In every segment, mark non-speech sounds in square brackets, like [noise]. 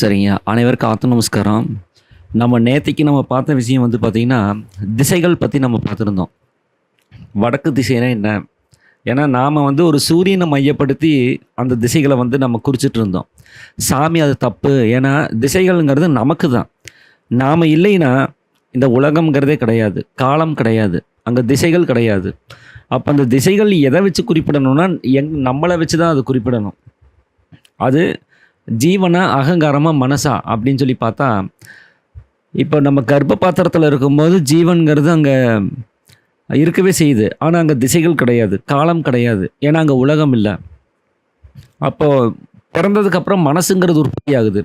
சரிங்க. அனைவருக்கும் ஆத்த நமஸ்காரம். நம்ம நேற்றைக்கு நம்ம பார்த்த விஷயம் வந்து பார்த்திங்கன்னா திசைகள் பற்றி நம்ம பார்த்துருந்தோம். வடக்கு திசைனா என்ன? ஏன்னா நாம் வந்து ஒரு சூரியனை மையப்படுத்தி அந்த திசைகளை வந்து நம்ம குறிச்சிட்டு இருந்தோம். சாமி அது தப்பு. ஏன்னா திசைகள்ங்கிறது நமக்கு தான். நாம் இல்லைன்னா இந்த உலகம்ங்கிறதே கிடையாது. காலம் கிடையாது. அங்கே திசைகள் கிடையாது. அப்போ அந்த திசைகள் எதை வச்சு குறிப்பிடணும்னா எங் நம்மளை வச்சு தான் அது குறிப்பிடணும். அது ஜீவனா அகங்காரமாக மனசா அப்படின்னு சொல்லி பார்த்தா இப்போ நம்ம கர்ப்ப பாத்திரத்தில் இருக்கும்போது ஜீவன்கிறது அங்கே இருக்கவே செய்யுது. ஆனால் அங்கே திசைகள் கிடையாது காலம் கிடையாது. ஏன்னா அங்கே உலகம் இல்லை. அப்போது பிறந்ததுக்கப்புறம் மனசுங்கிறது உற்பத்தி ஆகுது.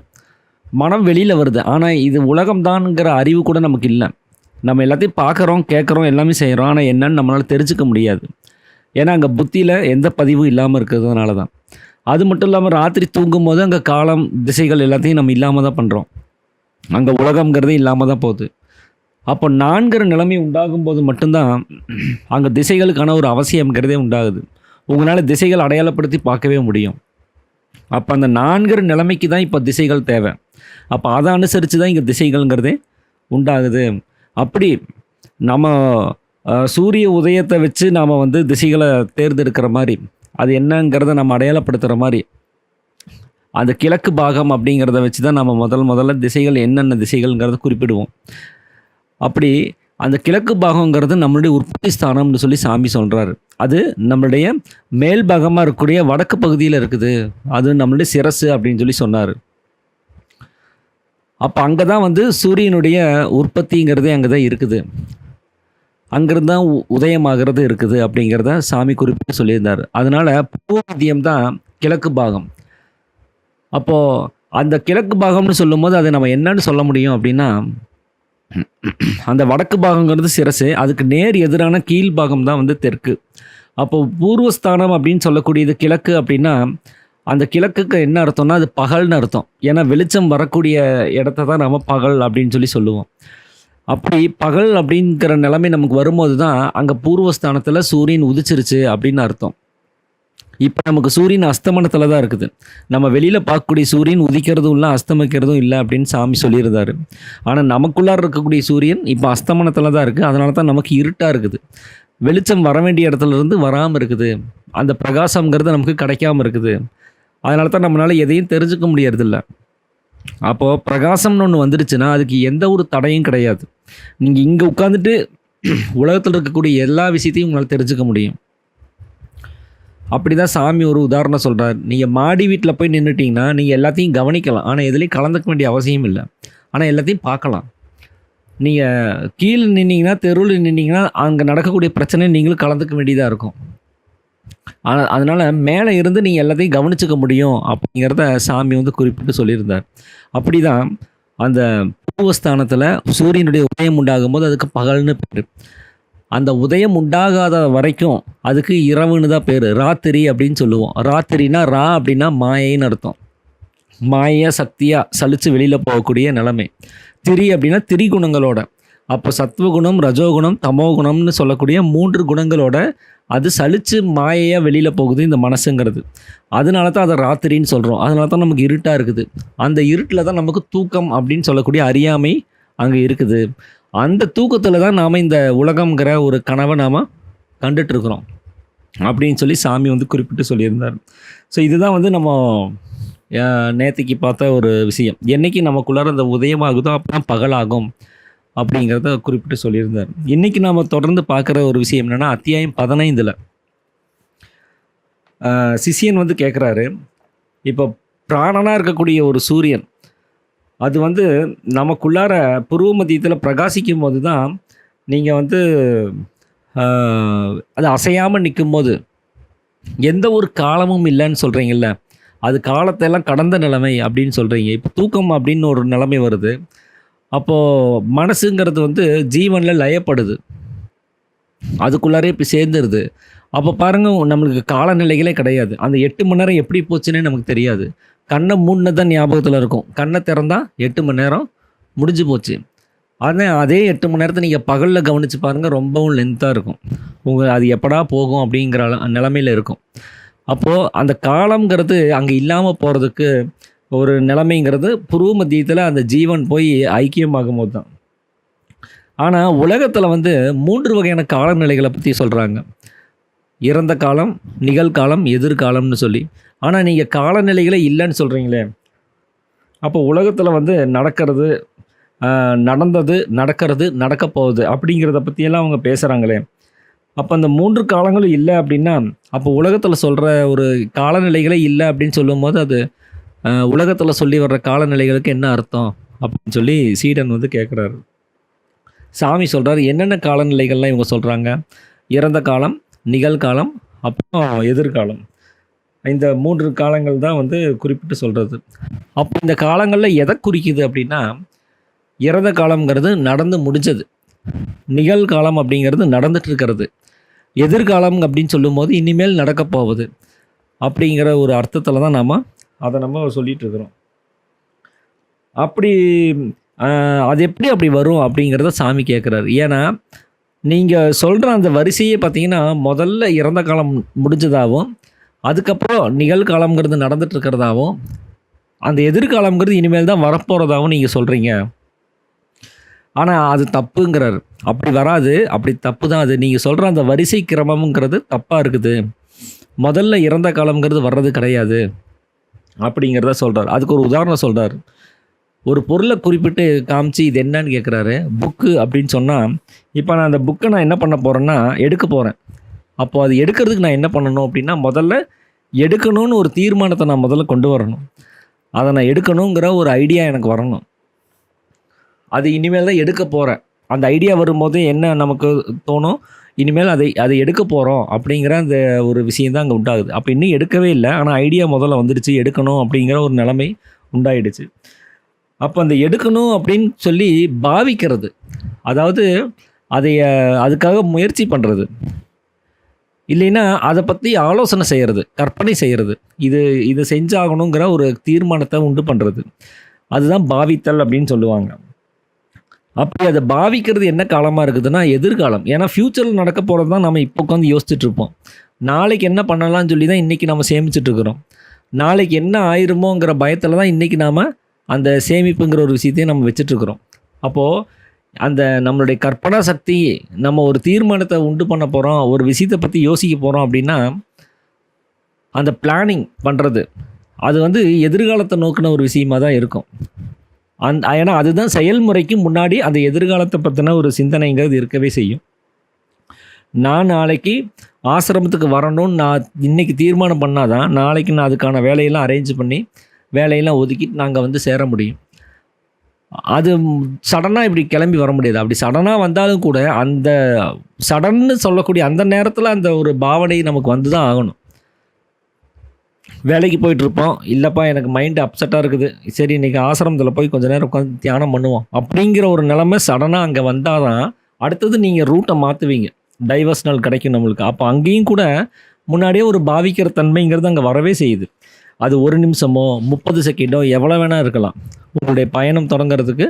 மனம் வெளியில் வருது. ஆனால் இது உலகம்தான்ங்கிற அறிவு கூட நமக்கு இல்லை. நம்ம எல்லாத்தையும் பார்க்குறோம் கேட்குறோம் எல்லாமே செய்கிறோம் ஆனால் என்னன்னு நம்மளால் தெரிஞ்சுக்க முடியாது. ஏன்னா அங்கே புத்தியில் எந்த பதிவும் இல்லாமல் இருக்கிறதுனால தான் அது மட்டும் இல்லாமல் ராத்திரி தூங்கும் போது அங்கே காலம் திசைகள் எல்லாத்தையும் நம்ம இல்லாமல் தான் பண்ணுறோம் அங்கே உலகங்கிறதே இல்லாமல் தான் போகுது. அப்போ நான்கிற நிலைமை உண்டாகும் போது மட்டும்தான் அங்கே திசைகளுக்கான ஒரு அவசியம்ங்கிறதே உண்டாகுது. உங்களால் திசைகள் அடையாளப்படுத்தி பார்க்கவே முடியும். அப்போ அந்த நான்கிற நிலைமைக்கு தான் இப்போ திசைகள் தேவை. அப்போ அதை அனுசரித்து தான் இங்கே திசைகள்ங்கிறதே உண்டாகுது. அப்படி நம்ம சூரிய உதயத்தை வச்சு நாம் வந்து திசைகளை தேர்ந்தெடுக்கிற மாதிரி அது என்னங்கிறத நம்ம அடையாளப்படுத்துகிற மாதிரி. அந்த கிழக்கு பாகம் அப்படிங்கிறத வச்சு தான் நம்ம முதல் முதல்ல திசைகள் என்னென்ன திசைகள்ங்கிறத குறிப்பிடுவோம். அப்படி அந்த கிழக்கு பாகங்கிறது நம்மளுடைய உற்பத்தி ஸ்தானம்னு சொல்லி சாமி சொல்கிறாரு அது நம்மளுடைய மேல் பாகமாக இருக்கக்கூடிய வடக்கு பகுதியில் இருக்குது. அது நம்மளுடைய சிரசு அப்படின்னு சொல்லி சொன்னார். அப்போ அங்கே தான் வந்து சூரியனுடைய உற்பத்திங்கிறதே அங்கே தான் இருக்குது. அங்கிருந்து தான் உ- உதயமாகிறது இருக்குது அப்படிங்கிறத சாமி குறிப்பிட்டு சொல்லியிருந்தார். அதனால் பூர்வ தான் கிழக்கு பாகம். அப்போது அந்த கிழக்கு பாகம்னு சொல்லும்போது அதை நம்ம என்னன்னு சொல்ல முடியும் அப்படின்னா அந்த வடக்கு பாகங்கிறது சிரசு அதுக்கு நேர் எதிரான கீழ் பாகம் தான் வந்து தெற்கு. அப்போது பூர்வஸ்தானம் அப்படின்னு சொல்லக்கூடியது கிழக்கு அப்படின்னா அந்த கிழக்குக்கு என்ன அர்த்தம்னா அது பகல்னு அர்த்தம். ஏன்னா வெளிச்சம் வரக்கூடிய இடத்த தான் நம்ம பகல் அப்படின்னு சொல்லி சொல்லுவோம். அப்படி பகல் அப்படிங்கிற நிலைமை நமக்கு வரும்போது தான் அங்கே பூர்வஸ்தானத்தில் சூரியன் உதிச்சிருச்சு அப்படின்னு அர்த்தம். இப்போ நமக்கு சூரியன் அஸ்தமனத்தில் தான் இருக்குது. நம்ம வெளியில் பார்க்கக்கூடிய சூரியன் உதிக்கிறதும் இல்லை அஸ்தமிக்கிறதும் இல்லை அப்படின்னு சாமி சொல்லியிருந்தாரு. ஆனால் நமக்குள்ளார இருக்கக்கூடிய சூரியன் இப்போ அஸ்தமனத்தில் தான் இருக்குது அதனால தான் நமக்கு இருட்டாக இருக்குது. வெளிச்சம் வர வேண்டிய இடத்துல இருந்து வராமல் இருக்குது. அந்த பிரகாசங்கிறது நமக்கு கிடைக்காம இருக்குது. அதனால தான் நம்மளால் எதையும் தெரிஞ்சுக்க முடியறதில்ல. அப்போது பிரகாசம்னு ஒன்று வந்துடுச்சுன்னா அதுக்கு எந்த ஒரு தடையும் கிடையாது. நீங்கள் இங்கே உட்காந்துட்டு [clears throat] உலகத்தில் இருக்கக்கூடிய எல்லா விஷயத்தையும் உங்களால் தெரிஞ்சுக்க முடியும். அப்படி தான் சாமி ஒரு உதாரணம் சொல்கிறார் நீங்கள் மாடி வீட்டில் போய் நின்றுட்டிங்கன்னா நீங்கள் எல்லாத்தையும் கவனிக்கலாம். ஆனால் எதுலேயும் கலந்துக்க வேண்டிய அவசியம் இல்லை. ஆனால் எல்லாத்தையும் பார்க்கலாம். நீங்கள் கீழே நின்னீங்கன்னா தெருவில் நின்னீங்கன்னா அங்கே நடக்கக்கூடிய பிரச்சனை நீங்களும் கலந்துக்க வேண்டியதாக இருக்கும். அதனால் மேலே இருந்து நீங்கள் எல்லாத்தையும் கவனிச்சுக்க முடியும் அப்படிங்கிறத சாமி வந்து குறிப்பிட்டு சொல்லியிருந்தார். அப்படி தான் அந்த பூவஸ்தானத்தில் சூரியனுடைய உதயம் உண்டாகும் போது அதுக்கு பகல்னு பேர். அந்த உதயம் உண்டாகாத வரைக்கும் அதுக்கு இரவுன்னு தான் பேர். ராத்திரி அப்படின்னு சொல்லுவோம். ராத்திரினா ரா அப்படின்னா மாயைன்னு அர்த்தம். மாய சக்தியாக சலித்து வெளியில் போகக்கூடிய நிலைமை. திரி அப்படின்னா திரிகுணங்களோட. அப்போ சத்வகுணம் ரஜோகுணம் தமோகுணம்னு சொல்லக்கூடிய மூன்று குணங்களோட அது சலித்து மாயையாக வெளியில் போகுது இந்த மனசுங்கிறது. அதனால தான் அதை ராத்திரின்னு சொல்கிறோம் அதனால தான் நமக்கு இருட்டாக இருக்குது. அந்த இருட்டில் தான் நமக்கு தூக்கம் அப்படின்னு சொல்லக்கூடிய அறியாமை அங்கே இருக்குது. அந்த தூக்கத்தில் தான் நாம் இந்த உலகங்கிற ஒரு கனவை நாம் கண்டுட்ருக்குறோம் அப்படின்னு சொல்லி சாமி வந்து குறிப்பிட்டு சொல்லியிருந்தார். ஸோ இதுதான் வந்து நம்ம நேற்றுக்கு பார்த்த ஒரு விஷயம். என்னைக்கு நமக்குள்ளார அந்த உதயமாகுதோ அப்போ தான் பகலாகும். அப்படிங்கிறத குறிப்பிட்டு சொல்லியிருந்தார். இன்றைக்கி நாம் தொடர்ந்து பார்க்குற ஒரு விஷயம் என்னென்னா அத்தியாயம் பதினைந்தில் சிஷியன் வந்து கேட்குறாரு இப்போ பிராணனாக இருக்கக்கூடிய ஒரு சூரியன் அது வந்து நமக்குள்ளார புருவ மதியத்தில் பிரகாசிக்கும் போது தான் நீங்கள் வந்து அது அசையாமல் நிற்கும்போது எந்த ஒரு காலமும் இல்லைன்னு சொல்கிறீங்கல்ல அது காலத்தை எல்லாம் கடந்த நிலைமை அப்படின்னு சொல்கிறீங்க இப்போ தூக்கம் அப்படின்னு ஒரு நிலைமை வருது. அப்போது மனசுங்கிறது வந்து ஜீவனில் லயப்படுது. அதுக்குள்ளாரே இப்போ சேர்ந்துருது. அப்போ பாருங்கள் நம்மளுக்கு காலநிலைகளே கிடையாது. அந்த எட்டு மணி நேரம் எப்படி போச்சுன்னே நமக்கு தெரியாது. கண்ணை மூணு தான் ஞாபகத்தில் இருக்கும். கண்ணை திறந்தால் எட்டு மணி நேரம் முடிஞ்சு போச்சு. ஆனால் அதே எட்டு மணி நேரத்தை நீங்கள் பகலில் கவனித்து பாருங்கள் ரொம்பவும் லென்த்தாக இருக்கும். உங்கள் அது எப்படா போகும் அப்படிங்கிற நிலமையில் நிலமையில இருக்கும். அப்போது அந்த காலம்ங்கிறது அங்கே இல்லாமல் போகிறதுக்கு ஒரு நிலைமைங்கிறது புருவ மத்தியத்தில் அந்த ஜீவன் போய் ஐக்கியமாகும் போது தான் ஆனால் உலகத்தில் வந்து மூன்று வகையான காலநிலைகளை பற்றி சொல்கிறாங்க இறந்த காலம் நிகழ்காலம் எதிர்காலம்னு சொல்லி. ஆனால் நீங்கள் காலநிலைகளே இல்லைன்னு சொல்கிறீங்களே அப்போ உலகத்தில் வந்து நடக்கிறது நடந்தது நடக்கிறது நடக்க போகுது அப்படிங்கிறத பற்றியெல்லாம் அவங்க பேசுகிறாங்களே அப்போ அந்த மூன்று காலங்களும் இல்லை அப்படின்னா அப்போ உலகத்தில் சொல்கிற ஒரு காலநிலைகளே இல்லை அப்படின்னு சொல்லும்போது அது உலகத்தில் சொல்லி வர்ற காலநிலைகளுக்கு என்ன அர்த்தம் அப்படின்னு சொல்லி சீடன் வந்து கேட்குறாரு சாமி சொல்கிறாரு என்னென்ன காலநிலைகள்லாம் இவங்க சொல்கிறாங்க இறந்த காலம் நிகழ்காலம் அப்புறம் எதிர்காலம். இந்த மூன்று காலங்கள் தான் வந்து குறிப்பிட்டு சொல்கிறது அப்போ இந்த காலங்களில் எதை குறிக்குது அப்படின்னா இறந்த காலம்ங்கிறது நடந்து முடிஞ்சது. நிகழ்காலம் அப்படிங்கிறது நடந்துட்டு இருக்கிறது. எதிர்காலம் அப்படின்னு சொல்லும்போது இனிமேல் நடக்க போகுது அப்படிங்கிற ஒரு அர்த்தத்தில் தான் நாம் அதை நம்ம சொல்லிகிட்டு இருக்கிறோம் அப்படி அது எப்படி அப்படி வரும் அப்படிங்கிறத சாமி கேட்குறாரு ஏன்னா நீங்கள் சொல்கிற அந்த வரிசையே பார்த்தீங்கன்னா முதல்ல இறந்த காலம் முடிஞ்சதாகவும் அதுக்கப்புறம் நிகழ்காலம்ங்கிறது நடந்துட்டு அந்த எதிர்காலம்ங்கிறது இனிமேல் தான் வரப்போகிறதாகவும் நீங்கள் சொல்கிறீங்க ஆனால் அது தப்புங்கிறார். அப்படி வராது. அப்படி தப்பு தான் அது. நீங்கள் சொல்கிற அந்த வரிசை கிரமம்ங்கிறது தப்பாக இருக்குது. முதல்ல இறந்த காலம்ங்கிறது வர்றது கிடையாது. அப்படிங்கிறத சொல்கிறார் அதுக்கு ஒரு உதாரணம் சொல்கிறார் ஒரு பொருளை குறிப்பிட்டு காமிச்சு இது என்னன்னு கேட்குறாரு புக்கு அப்படின்னு சொன்னால் இப்போ நான் அந்த புக்கை நான் என்ன பண்ண போகிறேன்னா எடுக்க போகிறேன் அப்போது அது எடுக்கிறதுக்கு நான் என்ன பண்ணணும் அப்படின்னா முதல்ல எடுக்கணும்னு ஒரு தீர்மானத்தை நான் முதல்ல கொண்டு வரணும். அதை நான் எடுக்கணுங்கிற ஒரு ஐடியா எனக்கு வரணும். அது இனிமேல் தான் எடுக்க போகிறேன் அந்த ஐடியா வரும்போது என்ன நமக்கு தோணும்? இனிமேல் அதை அதை எடுக்க போகிறோம் அப்படிங்கிற அந்த ஒரு விஷயம் தான் அங்கே உண்டாகுது. அப்போ இன்னும் எடுக்கவே இல்லை. ஆனால் ஐடியா முதல்ல வந்துடுச்சு. எடுக்கணும் அப்படிங்கிற ஒரு நிலைமை உண்டாயிடுச்சு. அப்போ அந்த எடுக்கணும் அப்படின்னு சொல்லி பாவிக்கிறது அதாவது அதை அதுக்காக முயற்சி பண்ணுறது இல்லைன்னா அதை பற்றி ஆலோசனை செய்கிறது கற்பனை செய்கிறது இது இது செஞ்சாகணுங்கிற ஒரு தீர்மானத்தை உண்டு பண்ணுறது அதுதான் பாவித்தல் அப்படின்னு சொல்லுவாங்க. அப்படி அதை பாவிக்கிறது என்ன காலமாக இருக்குதுன்னா எதிர்காலம். ஏன்னா ஃப்யூச்சரில் நடக்க போகிறது தான் நம்ம இப்போ உட்காந்து யோசிச்சுட்டு இருப்போம். நாளைக்கு என்ன பண்ணலாம்னு சொல்லி தான் இன்றைக்கி நம்ம சேமிச்சுட்டு இருக்கிறோம். நாளைக்கு என்ன ஆயிருமோங்கிற பயத்தில் தான் இன்றைக்கி நாம் அந்த சேமிப்புங்கிற ஒரு விஷயத்தையும் நம்ம வச்சிட்ருக்குறோம் அப்போது அந்த நம்மளுடைய கற்பனா சக்தி நம்ம ஒரு தீர்மானத்தை உண்டு பண்ண போகிறோம் ஒரு விஷயத்தை பற்றி யோசிக்க போகிறோம் அப்படின்னா அந்த பிளானிங் பண்ணுறது அது வந்து எதிர்காலத்தை நோக்கின ஒரு விஷயமா தான் இருக்கும். அந் ஏன்னா அதுதான் செயல்முறைக்கு முன்னாடி அந்த எதிர்காலத்தை பற்றின ஒரு சிந்தனைங்கிறது இருக்கவே செய்யும். நான் நாளைக்கு ஆசிரமத்துக்கு வரணும்னு நான் இன்னைக்கு தீர்மானம் பண்ணால் தான் நாளைக்கு நான் அதுக்கான வேலையெல்லாம் அரேஞ்ச் பண்ணி வேலையெல்லாம் ஒதுக்கிட்டு நாங்கள் வந்து சேர முடியும். அது சடனாக இப்படி கிளம்பி வர முடியாது. அப்படி சடனாக வந்தாலும் கூட அந்த சடன்னு சொல்லக்கூடிய அந்த நேரத்தில் அந்த ஒரு பாவனை நமக்கு வந்து தான் ஆகணும். வேலைக்கு போயிட்டு இருப்போம் இல்லைப்பா எனக்கு மைண்டு அப்செட்டாக இருக்குது. சரி இன்றைக்கி ஆசிரமத்தில் போய் கொஞ்ச நேரம் உட்காந்து தியானம் பண்ணுவோம். அப்படிங்கிற ஒரு நிலமை சடனாக அங்கே வந்தால் தான் அடுத்தது நீங்கள் ரூட்டை மாற்றுவீங்க டைவர்ஸ்னல் கிடைக்கும் நம்மளுக்கு. அப்போ அங்கேயும் கூட முன்னாடியே ஒரு பாவிக்கிற தன்மைங்கிறது அங்கே வரவே செய்யுது. அது ஒரு நிமிஷமோ முப்பது செகண்டோ எவ்வளோ வேணால் இருக்கலாம். உங்களுடைய பயணம் தொடங்குறதுக்கு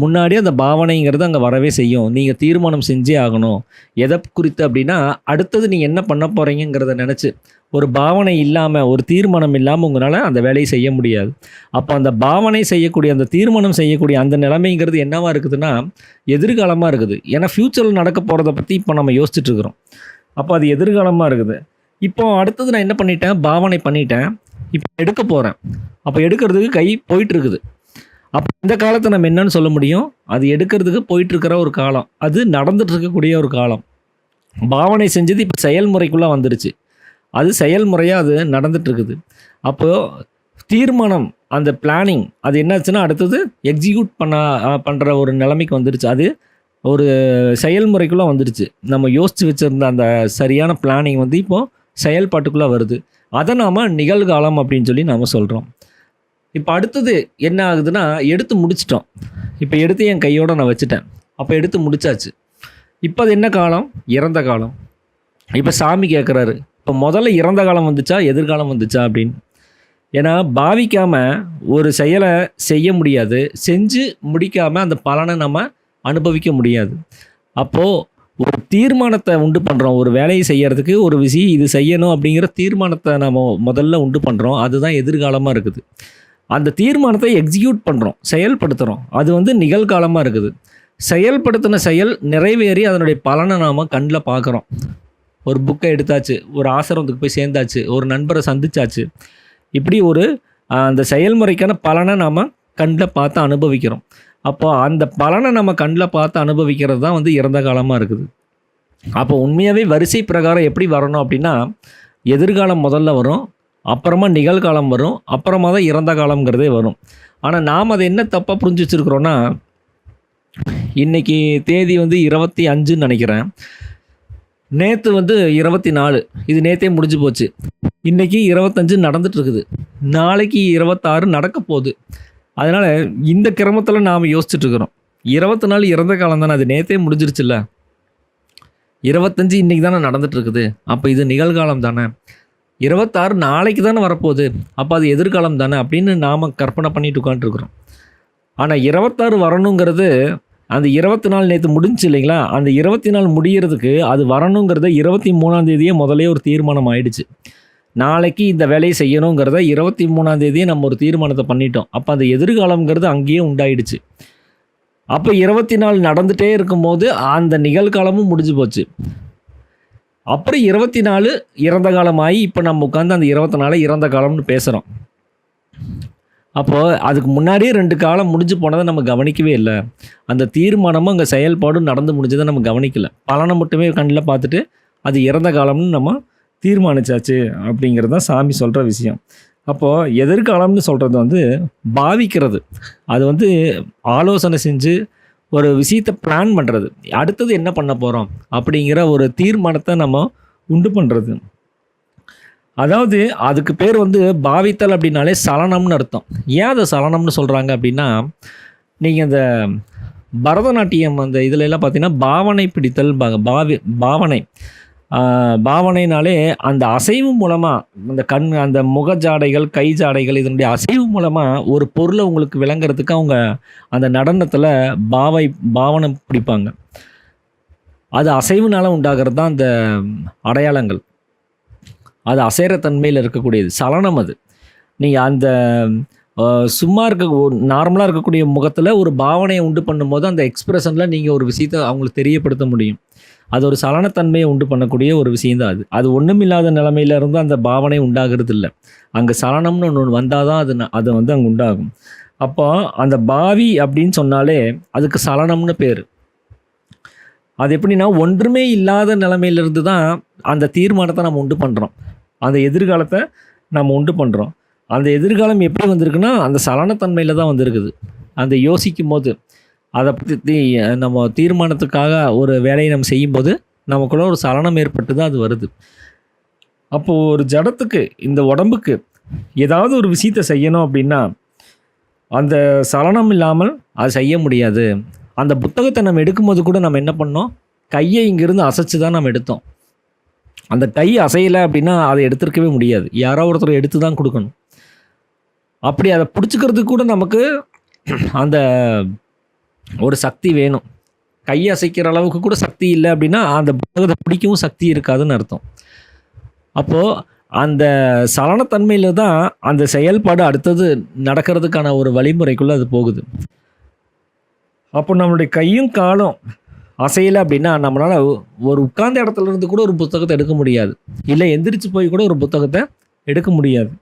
முன்னாடியே அந்த பாவனைங்கிறது அங்கே வரவே செய்யும். நீங்கள் தீர்மானம் செஞ்சே ஆகணும். எதை குறித்து அப்படின்னா அடுத்தது நீங்கள் என்ன பண்ண போகிறீங்கிறத நினச்சி ஒரு பாவனை இல்லாமல் ஒரு தீர்மானம் இல்லாமல் உங்களால் அந்த வேலையை செய்ய முடியாது. அப்போ அந்த பாவனை செய்யக்கூடிய அந்த தீர்மானம் செய்யக்கூடிய அந்த நிலைமைங்கிறது என்னவாக இருக்குதுன்னா எதிர்காலமாக இருக்குது. ஏன்னா ஃப்யூச்சரில் நடக்க போகிறத பற்றி இப்போ நம்ம யோசிச்சுட்ருக்குறோம் அப்போ அது எதிர்காலமாக இருக்குது. இப்போ அடுத்தது நான் என்ன பண்ணிட்டேன்? பாவனை பண்ணிட்டேன். இப்போ எடுக்க போகிறேன் அப்போ எடுக்கிறதுக்கு கை போயிட்டுருக்குது அப்போ இந்த காலத்தை நம்ம என்னன்னு சொல்ல முடியும்? அது எடுக்கிறதுக்கு போயிட்டு இருக்கிற ஒரு காலம். அது நடந்துட்டு இருக்கக்கூடிய ஒரு காலம். பாவனை செஞ்சது இப்போ செயல்முறைக்குள்ளே வந்துருச்சு. அது செயல்முறையாக அது நடந்துட்டுருக்குது. அப்போது தீர்மானம் அந்த பிளானிங் அது என்னாச்சுன்னா அடுத்தது எக்ஸிக்யூட் பண்ண பண்ணுற ஒரு நிலைமைக்கு வந்துருச்சு. அது ஒரு செயல்முறைக்குள்ளே வந்துருச்சு. நம்ம யோசித்து வச்சுருந்த அந்த சரியான பிளானிங் வந்து இப்போது செயல்பாட்டுக்குள்ளே வருது. அதை நாம் நிகழ்காலம் அப்படின்னு சொல்லி நாம் சொல்கிறோம் இப்போ அடுத்தது என்ன ஆகுதுன்னா எடுத்து முடிச்சிட்டோம். இப்போ எடுத்து என் கையோடு நான் வச்சுட்டேன். அப்போ எடுத்து முடிச்சாச்சு. இப்போ அது என்ன காலம்? இறந்த காலம். இப்போ சாமி கேட்குறாரு இப்போ முதல்ல இறந்த காலம் வந்துச்சா? எதிர்காலம் வந்துச்சா? அப்படின்னு. ஏன்னா பாவிக்காமல் ஒரு செயலை செய்ய முடியாது. செஞ்சு முடிக்காமல் அந்த பலனை நம்ம அனுபவிக்க முடியாது. அப்போது ஒரு தீர்மானத்தை உண்டு பண்ணுறோம் ஒரு வேலையை செய்யறதுக்கு ஒரு விஷயம் இது செய்யணும் அப்படிங்கிற தீர்மானத்தை நம்ம முதல்ல உண்டு பண்ணுறோம் அதுதான் எதிர்காலமாக இருக்குது. அந்த தீர்மானத்தை எக்ஸிக்யூட் பண்ணுறோம் செயல்படுத்துகிறோம் அது வந்து நிகழ்காலமாக இருக்குது. செயல்படுத்தின செயல் நிறைவேறி அதனுடைய பலனை நாம் கண்ணில் பார்க்குறோம் ஒரு புக்கை எடுத்தாச்சு ஒரு ஆசிரமத்துக்கு போய் சேர்ந்தாச்சு ஒரு நண்பரை சந்திச்சாச்சு. இப்படி ஒரு அந்த செயல்முறைக்கான பலனை நாம் கண்ணில் பார்த்து அனுபவிக்கிறோம். அப்போ அந்த பலனை நம்ம கண்ணில் பார்த்து அனுபவிக்கிறது தான் வந்து இறந்த காலமாக இருக்குது. அப்போ உண்மையாகவே வரிசை பிரகாரம் எப்படி வரணும் அப்படின்னா எதிர்காலம் முதல்ல வரும். அப்புறமா நிகழ்காலம் வரும் அப்புறமா தான் இறந்த காலம்ங்கிறதே வரும். ஆனால் நாம் அதை என்ன தப்பாக புரிஞ்சு வச்சுருக்குறோன்னா இன்றைக்கி தேதி வந்து இருபத்தி அஞ்சுன்னு நினைக்கிறேன். நேற்று வந்து இருபத்தி நாலு. இது நேற்றே முடிஞ்சு போச்சு. இன்றைக்கி இருபத்தஞ்சு நடந்துட்டுருக்குது. நாளைக்கு இருபத்தாறு நடக்க போகுது. அதனால் இந்த கிரமத்தில் நாம் யோசிச்சுட்ருக்குறோம் இருபத்தி நாலு இறந்த காலம் தானே அது நேற்றே முடிஞ்சிருச்சுல்ல. இருபத்தஞ்சு இன்றைக்கி தானே நடந்துட்டுருக்குது. அப்போ இது நிகழ்காலம் தானே. இருபத்தாறு நாளைக்கு தானே வரப்போகுது. அப்போ அது எதிர்காலம் தானே அப்படின்னு நாம் கற்பனை பண்ணிட்டு உட்காந்துருக்குறோம் ஆனால் இருபத்தாறு வரணுங்கிறது அந்த இருபத்தி நாலு நேற்று முடிஞ்சு இல்லைங்களா? அந்த இருபத்தி நாலு முடிகிறதுக்கு அது வரணுங்கிறத இருபத்தி மூணாம் தேதியே முதலே ஒரு தீர்மானம் ஆயிடுச்சு. நாளைக்கு இந்த வேலையை செய்யணுங்கிறத இருபத்தி மூணாம் தேதியே நம்ம ஒரு தீர்மானத்தை பண்ணிட்டோம். அப்போ அந்த எதிர்காலங்கிறது அங்கேயே உண்டாயிடுச்சு. அப்போ இருபத்தி நாலு நடந்துகிட்டே இருக்கும்போது அந்த நிகழ்காலமும் முடிஞ்சு போச்சு. அப்புறம் இருபத்தி நாலு இறந்த காலமாகி இப்போ நம்ம உட்காந்து அந்த இருபத்தி நாலு இறந்த காலம்னு பேசுகிறோம் அப்போது அதுக்கு முன்னாடியே ரெண்டு காலம் முடிஞ்சு போனதை நம்ம கவனிக்கவே இல்லை. அந்த தீர்மானமும் அங்கே செயல்பாடும் நடந்து முடிஞ்சதை நம்ம கவனிக்கல. பலனை மட்டுமே கண்ணில் பார்த்துட்டு அது இறந்த காலம்னு நம்ம தீர்மானிச்சாச்சு அப்படிங்கிறது தான் சாமி சொல்கிற விஷயம். அப்போது எதிர்காலம்னு சொல்கிறது வந்து பாவிக்கிறது. அது வந்து ஆலோசனை செஞ்சு ஒரு விஷயத்தை பிளான் பண்ணுறது அடுத்தது என்ன பண்ண போகிறோம் அப்படிங்கிற ஒரு தீர்மானத்தை நம்ம உண்டு பண்ணுறது அதாவது அதுக்கு பேர் வந்து பாவித்தல் அப்படின்னாலே சலனம்னு அர்த்தம். ஏன் அதை சலனம்னு சொல்கிறாங்க அப்படின்னா நீங்கள் இந்த பரதநாட்டியம் அந்த இதுல எல்லாம் பார்த்தீங்கன்னா பாவனை பிடித்தல் பா- பாவி பாவனை. பாவனைனாலே அந்த அசைவு மூலமாக அந்த கண் அந்த முக ஜாடைகள் கை ஜாடைகள் இதனுடைய அசைவு மூலமாக ஒரு பொருளை உங்களுக்கு விளங்குறதுக்கு அவங்க அந்த நடனத்தில் பாவை பாவனை பிடிப்பாங்க. அது அசைவுனால உண்டாகிறது தான் அந்த அடையாளங்கள். அது அசைற தன்மையில் இருக்கக்கூடியது. சலனம் அது. நீங்கள் அந்த சும்மா இருக்க நார்மலாக இருக்கக்கூடிய முகத்தில் ஒரு பாவனையை உண்டு பண்ணும்போது அந்த எக்ஸ்பிரஷனில் நீங்கள் ஒரு விஷயத்தை அவங்களுக்கு தெரியப்படுத்த முடியும். அது ஒரு சலனத்தன்மையை உண்டு பண்ணக்கூடிய ஒரு விஷயந்தான் அது. அது ஒன்றுமில்லாத நிலமையில இருந்து அந்த பாவனை உண்டாகிறது இல்லை. அங்கே சலனம்னு ஒன்று வந்தால் தான் அது ந- அது வந்து அங்கே உண்டாகும். அப்போ அந்த பாவி அப்படின்னு சொன்னாலே அதுக்கு சலனம்னு பேர். அது எப்படின்னா ஒன்றுமே இல்லாத நிலமையிலிருந்து தான் அந்த தீர்மானத்தை நம்ம உண்டு பண்ணுறோம் அந்த எதிர்காலத்தை நம்ம உண்டு பண்ணுறோம் அந்த எதிர்காலம் எப்படி வந்திருக்குன்னா அந்த சலனத்தன்மையில் தான் வந்திருக்குது. அந்த யோசிக்கும் போது அதை பற்றி நம்ம தீர்மானத்துக்காக ஒரு வேலையை நம்ம செய்யும்போது நமக்குள்ள ஒரு சலனம் ஏற்பட்டு தான் அது வருது. அப்போது ஒரு ஜடத்துக்கு இந்த உடம்புக்கு ஏதாவது ஒரு விஷயத்தை செய்யணும் அப்படின்னா அந்த சலனம் இல்லாமல் அது செய்ய முடியாது. அந்த புத்தகத்தை நம்ம எடுக்கும்போது கூட நம்ம என்ன பண்ணோம்? கையை இங்கேருந்து அசைச்சு தான் நம்ம எடுத்தோம். அந்த கை அசையலை அப்படின்னா அதை எடுத்திருக்கவே முடியாது. யாரோ ஒருத்தர் எடுத்து தான் கொடுக்கணும். அப்படி அதை பிடிச்சிக்கிறதுக்கு கூட நமக்கு அந்த ஒரு சக்தி வேணும். கை அசைக்கிற அளவுக்கு கூட சக்தி இல்லை அப்படின்னா அந்த புத்தகத்தை பிடிக்கவும் சக்தி இருக்காதுன்னு அர்த்தம். அப்போது அந்த சலனத்தன்மையில் தான் அந்த செயல்பாடு அடுத்தது நடக்கிறதுக்கான ஒரு வழிமுறைக்குள்ளே அது போகுது. அப்போ நம்மளுடைய கையும் காலும் அசையலை அப்படின்னா நம்மளால் ஒரு உட்கார்ந்த இடத்துல இருந்து கூட ஒரு புத்தகத்தை எடுக்க முடியாது. இல்லை எந்திரிச்சு போய் கூட ஒரு புத்தகத்தை எடுக்க முடியாது.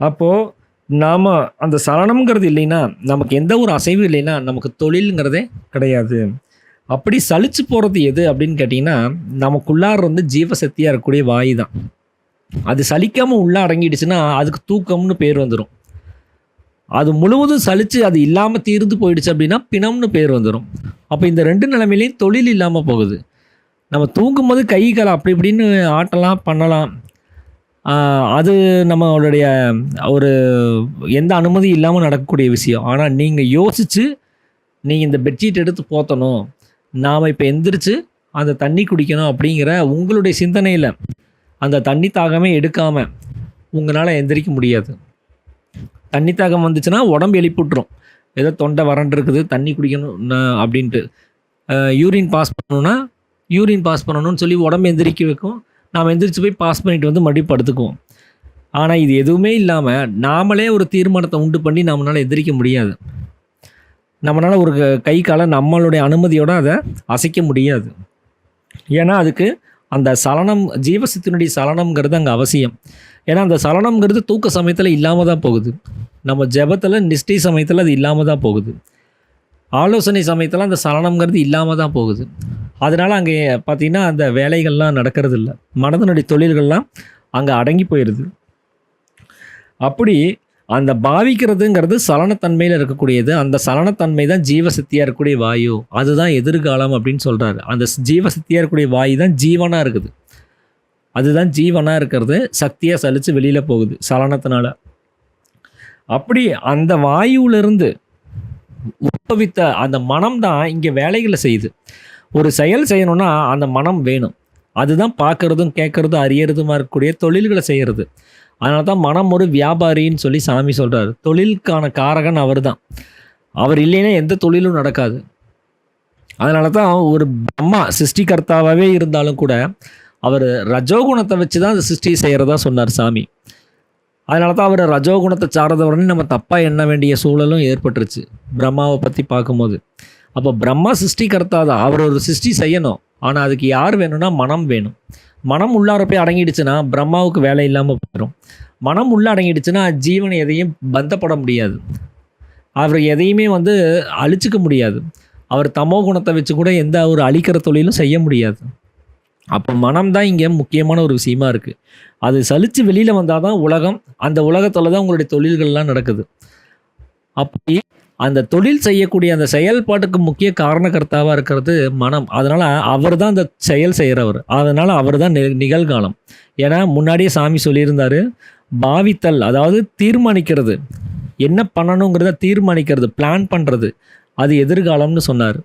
அப்போது நாம் அந்த சலனம்ங்கிறது இல்லைன்னா நமக்கு எந்த ஒரு அசைவும் இல்லைன்னா நமக்கு தொழிலுங்கிறதே கிடையாது. அப்படி சலிச்சு போகிறது எது அப்படின்னு கேட்டிங்கன்னா நமக்குள்ளார வந்து ஜீவசக்தியாக இருக்கக்கூடிய வாயு தான். அது சலிக்காமல் உள்ளே அடங்கிடுச்சுன்னா அதுக்கு தூக்கம்னு பேர் வந்துடும் அது முழுவதும் சலித்து அது இல்லாமல் தீர்ந்து போயிடுச்சு அப்படின்னா பிணம்னு பேர் வந்துடும் அப்போ இந்த ரெண்டு நிலைமையிலையும் தொழில் இல்லாமல் போகுது. நம்ம தூங்கும்போது கை கால் அப்படி இப்படின்னு ஆட்டலாம் பண்ணலாம். அது நம்மளுடைய ஒரு எந்த அனுமதி இல்லாமல் நடக்கக்கூடிய விஷயம். ஆனால் நீங்கள் யோசித்து நீங்கள் இந்த பெட்ஷீட் எடுத்து போத்தணும். நாம் இப்போ எந்திரிச்சு அந்த தண்ணி குடிக்கணும் அப்படிங்கிற உங்களுடைய சிந்தனையில் அந்த தண்ணி தாகமே எடுக்காமல் உங்களால் எந்திரிக்க முடியாது. தண்ணி தாகம் வந்துச்சுன்னா உடம்பு எழுப்பிவிட்ரும் ஏதோ தொண்டை வறண்டிருக்குது தண்ணி குடிக்கணும் அப்படின்ட்டு. யூரின் பாஸ் பண்ணணும்னா யூரின் பாஸ் பண்ணணும்னு சொல்லி உடம்பு எந்திரிக்க வைக்கும். நாம் எந்திரிச்சு போய் பாஸ் பண்ணிட்டு வந்து மறுபடியும் படுத்துக்குவோம். ஆனால் இது எதுவுமே இல்லாமல் நாமளே ஒரு தீர்மானத்தை உண்டு பண்ணி நம்மளால் எதிரிக்க முடியாது. நம்மளால் ஒரு க- கை காலை நம்மளுடைய அனுமதியோடு அதை அசைக்க முடியாது. ஏன்னா அதுக்கு அந்த சலனம் ஜீவசத்தினுடைய சலனம்ங்கிறது அங்கே அவசியம். ஏன்னா அந்த சலனம்ங்கிறது தூக்க சமயத்தில் இல்லாமல் தான் போகுது. நம்ம ஜெபத்தில் நிஷ்டை சமயத்தில் அது இல்லாமல் தான் போகுது. ஆலோசனை சமயத்தில் அந்த சலனம்ங்கிறது இல்லாமல் தான் போகுது. அதனால் அங்கே பார்த்திங்கன்னா அந்த வேலைகள்லாம் நடக்கிறது இல்லை மனதனுடைய தொழில்கள்லாம் அங்கே அடங்கி போயிடுது அப்படி அந்த பாவிக்கிறதுங்கிறது சலனத்தன்மையில் இருக்கக்கூடியது. அந்த சலனத்தன்மை தான் ஜீவசக்தியாக இருக்கக்கூடிய வாயு. அதுதான் எதிர்காலம் அப்படின்னு சொல்கிறாரு அந்த ஜீவசக்தியாக இருக்கக்கூடிய வாயு தான் ஜீவனாக இருக்குது. அதுதான் ஜீவனாக இருக்கிறது. சக்தியாக சலித்து வெளியில் போகுது சலனத்தினால. அப்படி அந்த வாயுவிலிருந்து உற்பவித்த அந்த மனம் தான் இங்கே வேலைகளை செய்யுது. ஒரு செயல் செய்யணும்னா அந்த மனம் வேணும். அதுதான் பார்க்குறதும் கேட்குறதும் அறியறதுமா இருக்கக்கூடிய தொழில்களை செய்கிறது அதனால தான் மனம் ஒரு வியாபாரின்னு சொல்லி சாமி சொல்கிறார் தொழிலுக்கான காரகன் அவர் தான் அவர் இல்லைன்னா எந்த தொழிலும் நடக்காது. அதனால தான் ஒரு பிரம்மா சிருஷ்டிகர்த்தாவாகவே இருந்தாலும் கூட அவர் ரஜோகுணத்தை வச்சு தான் அந்த சிருஷ்டி செய்கிறதா சொன்னார் சாமி. அதனால தான் அவர் ரஜோகுணத்தை சார்ந்தவரன்னு நம்ம தப்பாக எண்ண வேண்டிய சூழலும் ஏற்பட்டுருச்சு. பிரம்மாவை பற்றி பார்க்கும்போது. அப்போ பிரம்மா சிருஷ்டிகர்த்தா தான் அவர் ஒரு சிருஷ்டி செய்யணும். ஆனால் அதுக்கு யார் வேணும்னா மனம் வேணும். மனம் உள்ளார போய் அடங்கிடுச்சுன்னா பிரம்மாவுக்கு வேலை இல்லாமல் போயிடும். மனம் உள்ள அடங்கிடுச்சுன்னா ஜீவன் எதையும் பந்தப்பட முடியாது. அவர் எதையுமே வந்து அழிச்சிக்க முடியாது. அவர் தமோ குணத்தை வச்சு கூட எந்த ஒரு அழிக்கிற தொழிலும் செய்ய முடியாது. அப்போ மனம் தான் இங்கே முக்கியமான ஒரு விஷயமா இருக்குது அது சலித்து வெளியில் வந்தால் தான் உலகம் அந்த உலகத்தில் தான் உங்களுடைய தொழில்கள்லாம் நடக்குது. அப்படி அந்த தொழில் செய்யக்கூடிய அந்த செயல்பாட்டுக்கு முக்கிய காரணக்கர்த்தாவாக இருக்கிறது மனம். அதனால் அவர் தான் அந்த செயல் செய்கிறவர் அதனால் அவர் தான் நிகழ்காலம். ஏன்னா முன்னாடியே சாமி சொல்லியிருந்தார் பாவித்தல் அதாவது தீர்மானிக்கிறது. என்ன பண்ணணுங்கிறத தீர்மானிக்கிறது பிளான் பண்ணுறது அது எதிர்காலம்னு சொன்னார்.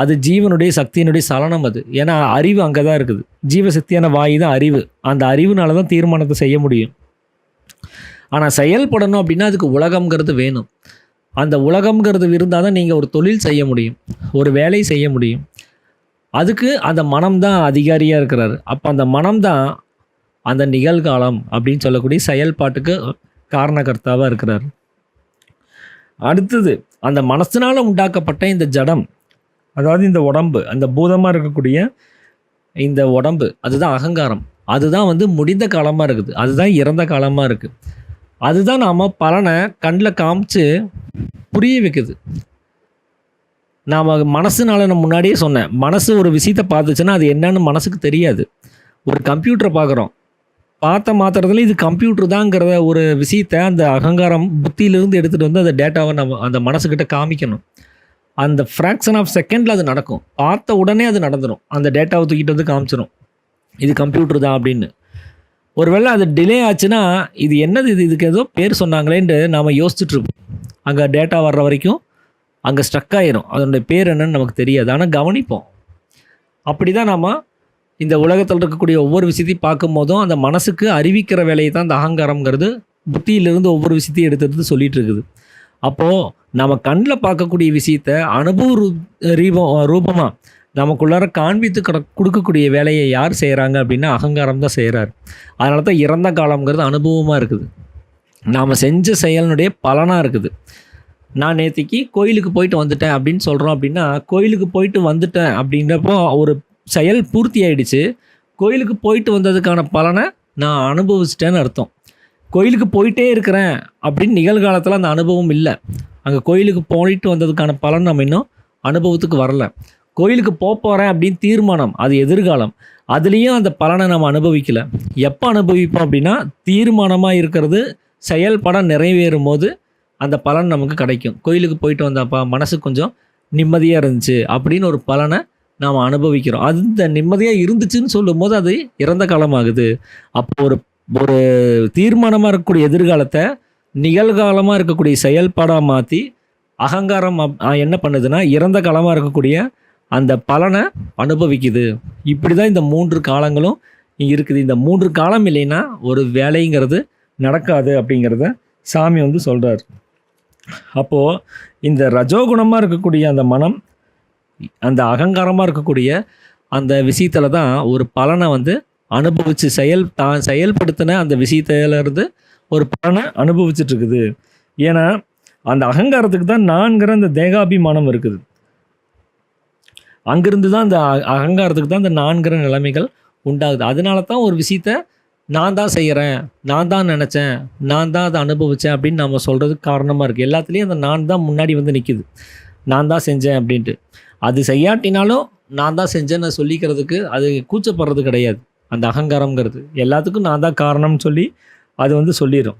அது ஜீவனுடைய சக்தியினுடைய சலனம் அது. ஏன்னா அறிவு அங்கே தான் இருக்குது. ஜீவசக்தியான வாயு தான் அறிவு. அந்த அறிவுனால தான் தீர்மானத்தை செய்ய முடியும். ஆனால் செயல்படணும் அப்படின்னா அதுக்கு உலகங்கிறது வேணும். அந்த உலகம்ங்கிறது இருந்தால் தான் நீங்கள் ஒரு தொழில் செய்ய முடியும் ஒரு வேலை செய்ய முடியும். அதுக்கு அந்த மனம்தான் அதிகாரியாக இருக்கிறாரு. அப்போ அந்த மனம்தான் அந்த நிகழ்காலம் அப்படின்னு சொல்லக்கூடிய செயல்பாட்டுக்கு காரணகர்த்தாவாக இருக்கிறார். அடுத்தது அந்த மனசினால் உண்டாக்கப்பட்ட இந்த ஜடம் அதாவது இந்த உடம்பு அந்த பூதமாக இருக்கக்கூடிய இந்த உடம்பு அதுதான் அகங்காரம். அதுதான் வந்து முடிந்த காலமாக இருக்குது. அதுதான் இறந்த காலமாக இருக்குது அதுதான் நாம் பலனை கண்ணில் காமிச்சு புரிய வைக்குது. நாம் மனசுனால நான் முன்னாடியே சொன்னேன். மனசு ஒரு விஷயத்தை பார்த்துச்சுன்னா அது என்னன்னு மனசுக்கு தெரியாது. ஒரு கம்ப்யூட்டரை பார்க்குறோம். பார்த்த மாத்திரத்துல இது கம்ப்யூட்டர் தாங்கிறத ஒரு விஷயத்தை அந்த அகங்காரம் புத்தியிலிருந்து எடுத்துகிட்டு வந்து அந்த டேட்டாவை நம்ம அந்த மனசுக்கிட்ட காமிக்கணும். அந்த ஃப்ராக்ஷன் ஆஃப் செகண்டில் அது நடக்கும். பார்த்த உடனே அது நடந்துடும் அந்த டேட்டாவை தூக்கிட்டு வந்து காமிச்சிடும் இது கம்ப்யூட்டர் தான் அப்படின்னு. ஒருவேளை அது டிலே ஆச்சுன்னா இது என்னது இது? இதுக்கு ஏதோ பேர் சொன்னாங்களேன்ட்டு நாம் யோசிச்சுட்ருப்போம் அங்கே டேட்டா வர்ற வரைக்கும் அங்கே ஸ்ட்ரக் ஆயிரும். அதனுடைய பேர் என்னன்னு நமக்கு தெரியாது. ஆனால் கவனிப்போம். அப்படி தான் நாம் இந்த உலகத்தில் இருக்கக்கூடிய ஒவ்வொரு விஷயத்தையும் பார்க்கும் போதும் அந்த மனசுக்கு அறிவிக்கிற வேலையை தான் அந்த அகங்காரங்கிறது புத்தியிலிருந்து ஒவ்வொரு விஷயத்தையும் எடுத்து எடுத்து இருக்குது. அப்போது நம்ம கண்ணில் பார்க்கக்கூடிய விஷயத்த அனுபவ ரூ ரீபம் ரூபமாக நமக்குள்ளார காண்பித்து கட கொடுக்கக்கூடிய வேலையை யார் செய்கிறாங்க அப்படின்னா அகங்காரம் தான் செய்கிறார் அதனால தான் இறந்த காலம்ங்கிறது அனுபவமாக இருக்குது. நாம் செஞ்ச செயலினுடைய பலனாக இருக்குது. நான் நேற்றுக்கு கோயிலுக்கு போயிட்டு வந்துட்டேன் அப்படின்னு சொல்கிறோம் அப்படின்னா கோயிலுக்கு போயிட்டு வந்துட்டேன் அப்படின்றப்போ ஒரு செயல் பூர்த்தி ஆயிடுச்சு. கோயிலுக்கு போயிட்டு வந்ததுக்கான பலனை நான் அனுபவிச்சிட்டேன்னு அர்த்தம். கோயிலுக்கு போயிட்டே இருக்கிறேன் அப்படின்னு நிகழ்காலத்தில் அந்த அனுபவம் இல்லை. அங்கே கோயிலுக்கு போயிட்டு வந்ததுக்கான பலன் நம்ம இன்னும் அனுபவத்துக்கு வரல. கோயிலுக்கு போக போகிறேன் அப்படின்னு தீர்மானம் அது எதிர்காலம். அதுலேயும் அந்த பலனை நம்ம அனுபவிக்கல. எப்போ அனுபவிப்போம் அப்படின்னா தீர்மானமாக இருக்கிறது செயல்பட நிறைவேறும் போது அந்த பலன் நமக்கு கிடைக்கும். கோயிலுக்கு போயிட்டு வந்தப்பா மனசு கொஞ்சம் நிம்மதியாக இருந்துச்சு அப்படின்னு ஒரு பலனை நாம் அனுபவிக்கிறோம். அது இந்த நிம்மதியாக இருந்துச்சுன்னு சொல்லும்போது அது இறந்த காலமாகுது. அப்போ ஒரு ஒரு தீர்மானமாக இருக்கக்கூடிய எதிர்காலத்தை நிகழ்காலமாக இருக்கக்கூடிய செயல்பாடாக மாற்றி அகங்காரம் என்ன பண்ணுதுன்னா இறந்த காலமாக இருக்கக்கூடிய அந்த பலனை அனுபவிக்குது. இப்படி தான் இந்த மூன்று காலங்களும் இங்கே இருக்குது. இந்த மூன்று காலம் இல்லைன்னா ஒரு வேலைங்கிறது நடக்காது அப்படிங்கிறத சாமி வந்து சொல்கிறார் அப்போது இந்த ரஜோகுணமாக இருக்கக்கூடிய அந்த மனம் அந்த அகங்காரமாக இருக்கக்கூடிய அந்த விஷயத்தில் தான் ஒரு பலனை வந்து அனுபவித்து செயல் தான் செயல்படுத்தின அந்த விஷயத்திலேருந்து ஒரு பலனை அனுபவிச்சுட்ருக்குது ஏன்னா அந்த அகங்காரத்துக்கு தான் நான்கிற அந்த தேகாபிமானம் இருக்குது. அங்கிருந்து தான் அந்த அ- அகங்காரத்துக்கு தான் இந்த நான்கிற நிலைமைகள் உண்டாகுது. அதனால தான் ஒரு விஷயத்த நான் தான் செய்கிறேன் நான் தான் நினச்சேன் நான் தான் அதை அனுபவித்தேன் அப்படின்னு நம்ம சொல்கிறதுக்கு காரணமாக இருக்குது எல்லாத்துலேயும் அந்த நான் தான் முன்னாடி வந்து நிற்கிது நான் தான் செஞ்சேன் அப்படின்ட்டு. அது செய்யாட்டினாலும் நான் தான் செஞ்சேன்னு சொல்லிக்கிறதுக்கு அது கூச்சப்படுறது கிடையாது. அந்த அகங்காரங்கிறது எல்லாத்துக்கும் நான் தான் காரணம்னு சொல்லி அது வந்து சொல்லிடும்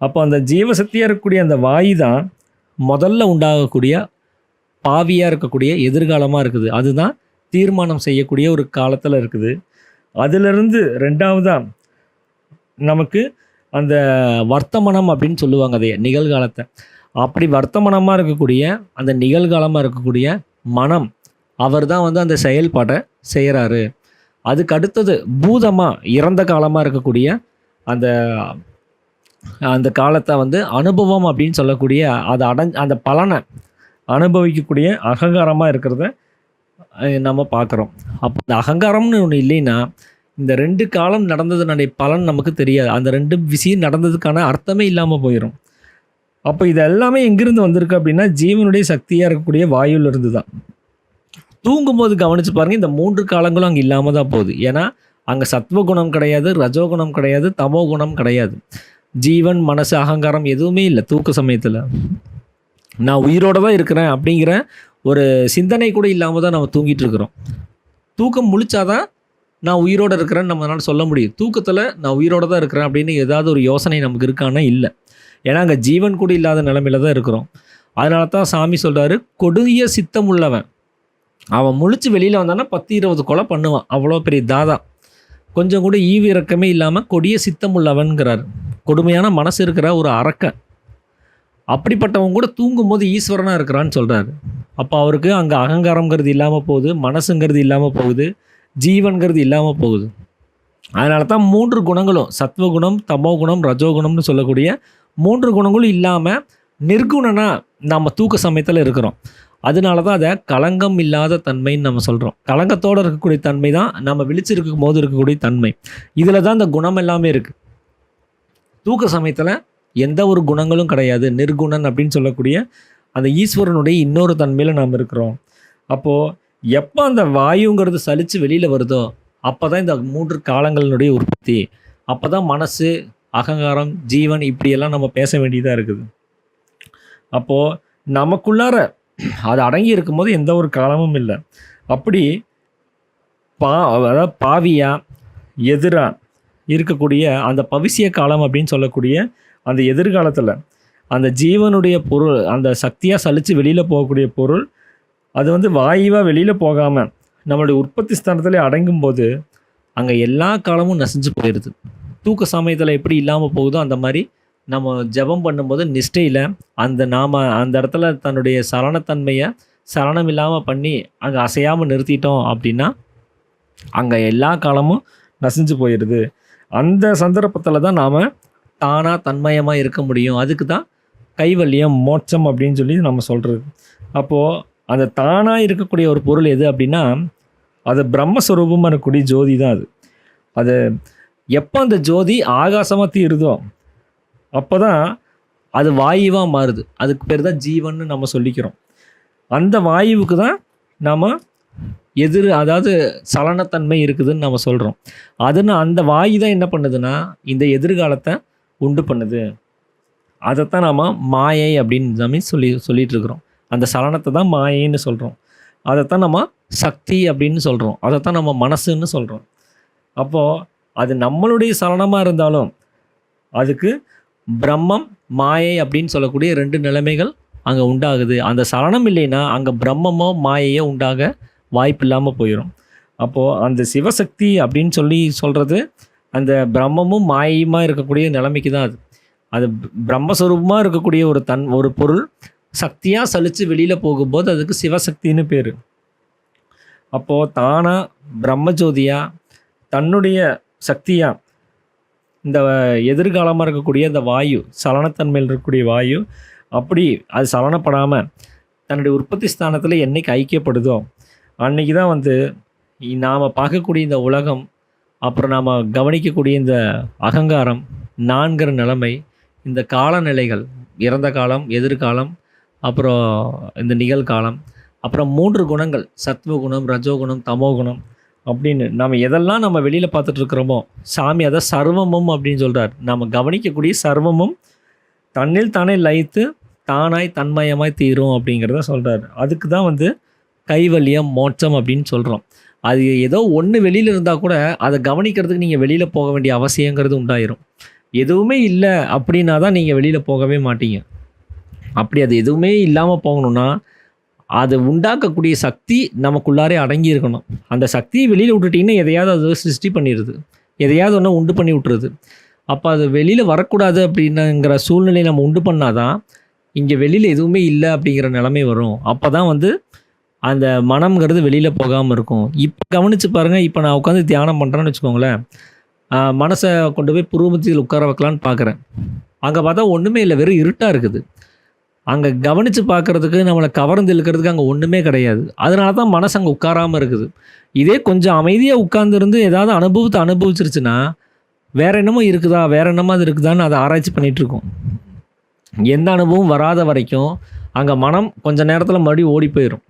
அப்போ அந்த ஜீவசக்தியாக இருக்கக்கூடிய அந்த வாயு தான் முதல்ல உண்டாகக்கூடிய பாவியாக இருக்கக்கூடிய எதிர்காலமாக இருக்குது. அதுதான் தீர்மானம் செய்யக்கூடிய ஒரு காலத்தில் இருக்குது. அதிலிருந்து ரெண்டாவதாக நமக்கு அந்த வர்த்தமனம் அப்படின்னு சொல்லுவாங்க அதைய நிகழ்காலத்தை. அப்படி வர்த்தமனமாக இருக்கக்கூடிய அந்த நிகழ்காலமாக இருக்கக்கூடிய மனம் அவர் தான் வந்து அந்த செயல்பாட்டை செய்கிறாரு அதுக்கு அடுத்தது பூதமாக இறந்த காலமாக இருக்கக்கூடிய அந்த அந்த காலத்தை வந்து அனுபவம் அப்படின்னு சொல்லக்கூடிய அதை அடைஞ் அந்த பலனை அனுபவிக்கக்கூடிய அகங்காரமாக இருக்கிறத நம்ம பார்க்குறோம். அப்போ இந்த அகங்காரம்னு ஒன்று இல்லைன்னா இந்த ரெண்டு காலம் நடந்ததுனுடைய பலன் நமக்கு தெரியாது. அந்த ரெண்டு விஷயம் நடந்ததுக்கான அர்த்தமே இல்லாமல் போயிடும் அப்போ இது எல்லாமே எங்கேருந்து வந்திருக்கு அப்படின்னா ஜீவனுடைய சக்தியாக இருக்கக்கூடிய வாயுவிலிருந்து தான் தூங்கும்போது கவனித்து பாருங்கள் இந்த மூன்று காலங்களும் அங்கே இல்லாமல் தான் போகுது. ஏன்னா அங்கே சத்வகுணம் கிடையாது ரஜோகுணம் கிடையாது தமோ குணம் கிடையாது. ஜீவன் மனசு அகங்காரம் எதுவுமே இல்லை தூக்க சமயத்தில். நான் உயிரோட தான் இருக்கிறேன் அப்படிங்கிற ஒரு சிந்தனை கூட இல்லாமல் தான் நம்ம தூங்கிட்டு இருக்கிறோம். தூக்கம் முழிச்சாதான் நான் உயிரோடு இருக்கிறேன்னு நம்மளால் சொல்ல முடியும். தூக்கத்தில் நான் உயிரோட தான் இருக்கிறேன் அப்படின்னு ஏதாவது ஒரு யோசனை நமக்கு இருக்கான்னா இல்லை. ஏன்னா அங்கே ஜீவன் கூட இல்லாத நிலமையில தான் இருக்கிறோம். அதனால தான் சாமி சொல்கிறாரு கொடிய சித்தம் உள்ளவன். அவன் முழிச்சு வெளியில் வந்தான்னா பத்து இருபது கொலை பண்ணுவான். அவ்வளோ பெரிய தாதா. கொஞ்சம் கூட ஈவு இறக்கமே இல்லாமல் கொடிய சித்தம் உள்ளவன்கிறார். கொடுமையான மனசு இருக்கிற ஒரு அரக்கன். அப்படிப்பட்டவங்க கூட தூங்கும் போது ஈஸ்வரனாக இருக்கிறான்னு சொல்கிறாரு அப்போ அவருக்கு அங்கே அகங்காரங்கிறது இல்லாமல் போகுது மனசுங்கிறது இல்லாமல் போகுது ஜீவன்கிறது இல்லாமல் போகுது. அதனால தான் மூன்று குணங்களும் சத்வகுணம் தமோகுணம் ரஜோகுணம்னு சொல்லக்கூடிய மூன்று குணங்களும் இல்லாமல் நிர்குணனா நம்ம தூக்க சமயத்தில் இருக்கிறோம். அதனால தான் அதை களங்கம் இல்லாத தன்மைன்னு நம்ம சொல்கிறோம் களங்கத்தோடு இருக்கக்கூடிய தன்மை தான் நம்ம விழிச்சிருக்கும் போது இருக்கக்கூடிய தன்மை. இதில் தான் இந்த குணம் எல்லாமே இருக்குது தூக்க சமயத்தில் எந்த ஒரு குணங்களும் கிடையாது. நிர்குணன் அப்படின்னு சொல்லக்கூடிய அந்த ஈஸ்வரனுடைய இன்னொரு தன்மையில் நாம் இருக்கிறோம். அப்போது எப்போ அந்த வாயுங்கிறது சலித்து வெளியில் வருதோ அப்போ தான் இந்த மூன்று காலங்களினுடைய உற்பத்தி. அப்போ தான் மனசு அகங்காரம் ஜீவன் இப்படியெல்லாம் நம்ம பேச வேண்டியதாக இருக்குது. அப்போது நமக்குள்ளார அது அடங்கி இருக்கும்போது எந்த ஒரு காலமும் இல்லை. அப்படி பா அதாவது பாவியாக எதிராக இருக்கக்கூடிய அந்த பவிசிய காலம் அப்படின்னு சொல்லக்கூடிய அந்த எதிர்காலத்தில் அந்த ஜீவனுடைய பொருள் அந்த சக்தியாக சலித்து வெளியில் போகக்கூடிய பொருள் அது வந்து வாயுவாக வெளியில் போகாமல் நம்மளுடைய உற்பத்தி ஸ்தானத்திலே அடங்கும் போது அங்கே எல்லா காலமும் நசிஞ்சு போயிடுது தூக்க சமயத்தில் எப்படி இல்லாமல் போகுதோ அந்த மாதிரி நம்ம ஜெபம் பண்ணும்போது நிஷ்டையில் அந்த நாம் அந்த இடத்துல தன்னுடைய சரணத்தன்மையை சரணம் இல்லாமல் பண்ணி அங்கே அசையாமல் நிறுத்திட்டோம் அப்படின்னா அங்கே எல்லா காலமும் நசிஞ்சு போயிடுது அந்த சந்தர்ப்பத்தில் தான் நாம் தானாக தன்மயமாக இருக்க முடியும். அதுக்கு தான் கைவல்யம் மோட்சம் அப்படின்னு சொல்லி நம்ம சொல்கிறது அப்போது அந்த தானாக இருக்கக்கூடிய ஒரு பொருள் எது அப்படின்னா அது பிரம்மஸ்வரூபமாக இருக்கக்கூடிய ஜோதி தான் அது. அது எப்போ அந்த ஜோதி ஆகாசமாக தீருதோ அப்போ தான் அது வாயுவாக மாறுது. அதுக்கு பேர் தான் ஜீவன்னு நம்ம சொல்லிக்கிறோம். அந்த வாயுவுக்கு தான் நாம் எதிர் அதாவது சலனத்தன்மை இருக்குதுன்னு நம்ம சொல்கிறோம் அதுன்னு அந்த வாயு தான் என்ன பண்ணுதுன்னா இந்த எதிர்காலத்தை உண்டு பண்ணுது. அதைத்தான் நாம் மாயை அப்படின்னு நம்ம சொல்லி சொல்லிகிட்டு இருக்கிறோம் அந்த சலனத்தை தான் மாயைன்னு சொல்கிறோம் அதைத்தான் நம்ம சக்தி அப்படின்னு சொல்கிறோம் அதைத்தான் நம்ம மனசுன்னு சொல்கிறோம் அப்போது அது நம்மளுடைய சலனமாக இருந்தாலும் அதுக்கு பிரம்மம் மாயை அப்படின்னு சொல்லக்கூடிய ரெண்டு நிலைமைகள் அங்கே உண்டாகுது. அந்த சலனம் இல்லைன்னா அங்கே பிரம்மமோ மாயையோ உண்டாக வாய்ப்பு இல்லாமல் போயிடும் அப்போது அந்த சிவசக்தி அப்படின்னு சொல்லி சொல்கிறது அந்த பிரம்மமும் மாயையுமா இருக்கக்கூடிய நிலைமைக்கு தான் அது. அது பிரம்மஸ்வரூபமாக இருக்கக்கூடிய ஒரு தன் ஒரு பொருள் சக்தியாக சலித்து வெளியில் போகும்போது அதுக்கு சிவசக்தின்னு பேர். அப்போது தானாக பிரம்மஜோதியாக தன்னுடைய சக்தியாக இந்த எதிர்காலமாக இருக்கக்கூடிய அந்த வாயு சலனத்தன்மையில் இருக்கக்கூடிய வாயு அப்படி அது சலனப்படாமல் தன்னுடைய உற்பத்தி ஸ்தானத்தில் என்னைக்கு ஐக்கியப்படுதோ அன்னைக்கு தான் வந்து நாம் பார்க்கக்கூடிய இந்த உலகம் அப்புறம் நாம் கவனிக்கக்கூடிய இந்த அகங்காரம் நான்கிற நிலைமை இந்த காலநிலைகள் இறந்த காலம் எதிர்காலம் அப்புறம் இந்த நிகழ்காலம் அப்புறம் மூன்று குணங்கள் சத்வகுணம் ரஜோகுணம் தமோகுணம் அப்படின்னு நம்ம எதெல்லாம் நம்ம வெளியில் பார்த்துட்ருக்குறோமோ சாமி அதை சர்வமும் அப்படின்னு சொல்கிறார் நம்ம கவனிக்கக்கூடிய சர்வமும் தன்னில் தானே லயித்து தானாய் தன்மயமாய் தீரும் அப்படிங்கிறத சொல்கிறார் அதுக்கு தான் வந்து கைவல்யம் மோட்சம் அப்படின்னு சொல்கிறோம் அது ஏதோ ஒன்று வெளியில் இருந்தால் கூட அதை கவனிக்கிறதுக்கு நீங்கள் வெளியில் போக வேண்டிய அவசியங்கிறது உண்டாயிரும். எதுவுமே இல்லை அப்படின்னா தான் நீங்கள் வெளியில் போகவே மாட்டீங்க. அப்படி அது எதுவுமே இல்லாமல் போகணும்னா அது உண்டாக்கக்கூடிய சக்தி நமக்குள்ளாரே அடங்கி இருக்கணும் அந்த சக்தியை வெளியில் விட்டுட்டிங்கன்னா எதையாவது அது சிருஷ்டி பண்ணிடுது எதையாவது ஒன்று உண்டு பண்ணி விட்டுருது. அப்போ அது வெளியில் வரக்கூடாது அப்படின்னுங்கிற சூழ்நிலையை நம்ம உண்டு பண்ணாதான் இங்கே வெளியில் எதுவுமே இல்லை அப்படிங்கிற நிலைமை வரும். அப்போ தான் வந்து அந்த மனம்ங்கிறது வெளியில் போகாமல் இருக்கும். இப்போ கவனித்து பாருங்கள் இப்போ நான் உட்காந்து தியானம் பண்ணுறேன்னு வச்சுக்கோங்களேன். மனசை கொண்டு போய் புருவமத்தியில் உட்கார வைக்கலான்னு பார்க்குறேன் அங்கே பார்த்தா ஒன்றுமே இல்லை வெறும் இருட்டாக இருக்குது. அங்கே கவனித்து பார்க்குறதுக்கு நம்மளை கவர்ந்து இழுக்கிறதுக்கு அங்கே ஒன்றுமே கிடையாது. அதனால தான் மனசு அங்கே உட்காராமல் இருக்குது. இதே கொஞ்சம் அமைதியாக உட்காந்துருந்து ஏதாவது அனுபவத்தை அனுபவிச்சிருச்சுன்னா வேற என்னமோ இருக்குதா வேற என்னமோ அது இருக்குதான்னு அதை ஆராய்ச்சி பண்ணிகிட்ருக்கோம் எந்த அனுபவம் வராத வரைக்கும் அங்கே மனம் கொஞ்ச நேரத்தில் மறுபடியும் ஓடி போயிடும்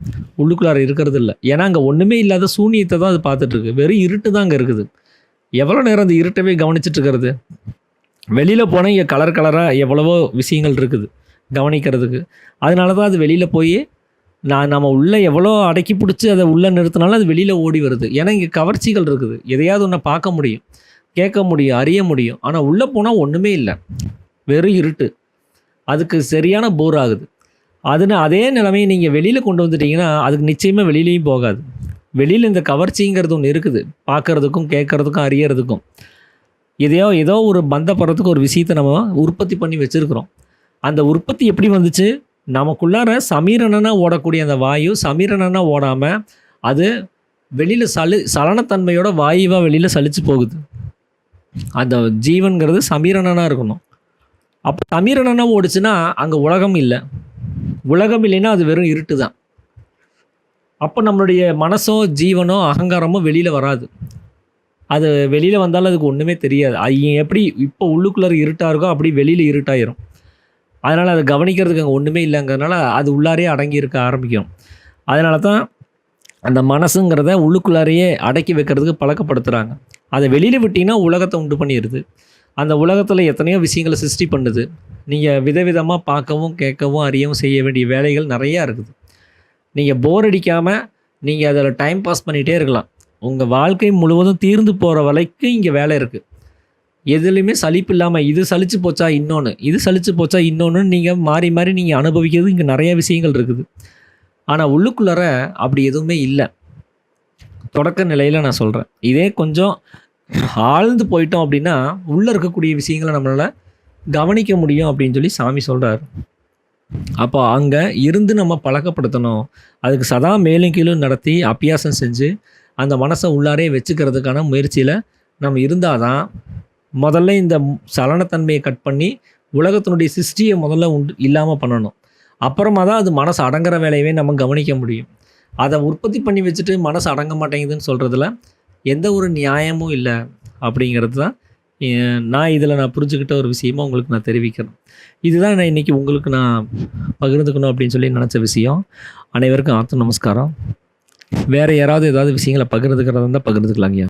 உள்ளுக்குள்ளார இருக்கிறது இல்லை ஏன்னா அங்கே ஒன்றுமே இல்லாத சூனியத்தை தான் அது பார்த்துட்ருக்கு வெறும் இருட்டு தான் அங்கே இருக்குது. எவ்வளோ நேரம் அந்த இருட்டவே கவனிச்சிட்டு இருக்கிறது? வெளியில் போனால் இங்கே கலர் கலராக எவ்வளவோ விஷயங்கள் இருக்குது கவனிக்கிறதுக்கு. அதனால தான் அது வெளியில் போய் நான் நம்ம உள்ளே எவ்வளோ அடக்கி பிடிச்சி அதை உள்ளே நிறுத்தினாலும் அது வெளியில் ஓடி வருது. ஏன்னா இங்கே கவர்ச்சிகள் இருக்குது. எதையாவது ஒன்றை பார்க்க முடியும் கேட்க முடியும் அறிய முடியும். ஆனால் உள்ளே போனால் ஒன்றுமே இல்லை. வெறும் இருட்டு. அதுக்கு சரியான போர் ஆகுது. அதுன்னு அதே நிலைமையை நீங்கள் வெளியில் கொண்டு வந்துட்டிங்கன்னா அதுக்கு நிச்சயமாக வெளியிலையும் போகாது. வெளியில் இந்த கவர்ச்சிங்கிறது ஒன்று இருக்குது. பார்க்குறதுக்கும் கேட்கறதுக்கும் அறியறதுக்கும். எதையோ ஏதோ ஒரு பந்தப்படுறதுக்கு ஒரு விஷயத்தை நம்ம உற்பத்தி பண்ணி வச்சுருக்குறோம். அந்த உற்பத்தி எப்படி வந்துச்சு? நமக்குள்ளார சமீரணனாக ஓடக்கூடிய அந்த வாயு சமீரணனாக ஓடாமல் அது வெளியில் சலு சலனத்தன்மையோட வாயுவாக வெளியில் சலிச்சு போகுது. அந்த ஜீவன்கிறது சமீரணனாக இருக்கணும். அப்போ சமீரணனாக ஓடுச்சுன்னா அங்கே உலகம் இல்லை. உலகம் இல்லைன்னா அது வெறும் இருட்டு தான் அப்போ நம்மளுடைய மனசோ ஜீவனோ அகங்காரமோ வெளியில் வராது. அது வெளியில் வந்தாலும் அதுக்கு ஒன்றுமே தெரியாது. அது எப்படி இப்போ உள்ளுக்குள்ளே இருட்டாக இருக்கோ அப்படி வெளியில் இருட்டாயிரும். அதனால் அதை கவனிக்கிறதுக்கு அங்கே ஒன்றுமே இல்லைங்கிறதுனால அது உள்ளாரே அடங்கி இருக்க ஆரம்பிக்கும். அதனால தான் அந்த மனசுங்கிறத உள்ளுக்குள்ளாரையே அடக்கி வைக்கிறதுக்கு பழக்கப்படுத்துகிறாங்க அதை வெளியில் விட்டிங்கன்னா உலகத்தை உண்டு பண்ணிடுது. அந்த உலகத்தில் எத்தனையோ விஷயங்களை சிருஷ்டி பண்ணுது. நீங்கள் விதவிதமாக பார்க்கவும் கேட்கவும் அறியவும் செய்ய வேண்டிய வேலைகள் நிறையா இருக்குது. நீங்கள் போர் அடிக்காமல் நீங்கள் அதில் டைம் பாஸ் பண்ணிகிட்டே இருக்கலாம். உங்கள் வாழ்க்கை முழுவதும் தீர்ந்து போகிற வரைக்கும் இங்கே வேலை இருக்குது எதுலேயுமே சலிப்பு இல்லாமல் இது சலிச்சு போச்சா இன்னொன்று இது சலிச்சு போச்சா இன்னொன்று நீங்கள் மாறி மாறி நீங்கள் அனுபவிக்கிறது இங்கே நிறைய விஷயங்கள் இருக்குது. ஆனால் உள்ளுக்குள்ளார அப்படி எதுவுமே இல்லை. தொடக்க நிலையில் நான் சொல்கிறேன் இதே கொஞ்சம் ஆழ்ந்து போயிட்டோம் அப்படின்னா உள்ளே இருக்கக்கூடிய விஷயங்களை நம்மளால் கவனிக்க முடியும் அப்படின்னு சொல்லி சாமி சொல்கிறார் அப்போ அங்கே இருந்து நம்ம பழக்கப்படுத்தணும். அதுக்கு சதா மேலும் கீழும் நடத்தி அபியாசம் செஞ்சு அந்த மனசை உள்ளாரே வச்சுக்கிறதுக்கான முயற்சியில் நம்ம இருந்தால் தான் முதல்ல இந்த சலனத்தன்மையை கட் பண்ணி உலகத்தினுடைய சிருஷ்டியை முதல்ல உண்டு இல்லாமல் பண்ணணும். அப்புறமா தான் அது மனசு அடங்குற வேலையவே நம்ம கவனிக்க முடியும். அதை உற்பத்தி பண்ணி வச்சுட்டு மனசு அடங்க மாட்டேங்குதுன்னு சொல்கிறதுல எந்த ஒரு நியாயமும் இல்லை அப்படிங்கிறது தான் நான் இதில் நான் புரிஞ்சுக்கிட்ட ஒரு விஷயமா உங்களுக்கு நான் தெரிவிக்கிறேன் இதுதான் நான் இன்றைக்கி உங்களுக்கு நான் பகிர்ந்துக்கணும் அப்படின்னு சொல்லி நினச்ச விஷயம். அனைவருக்கும் ஆத்த நமஸ்காரம். வேறு யாராவது ஏதாவது விஷயங்களை பகிர்ந்துக்கிறதா இருந்தால் பகிர்ந்துக்கலாங்கய்யா.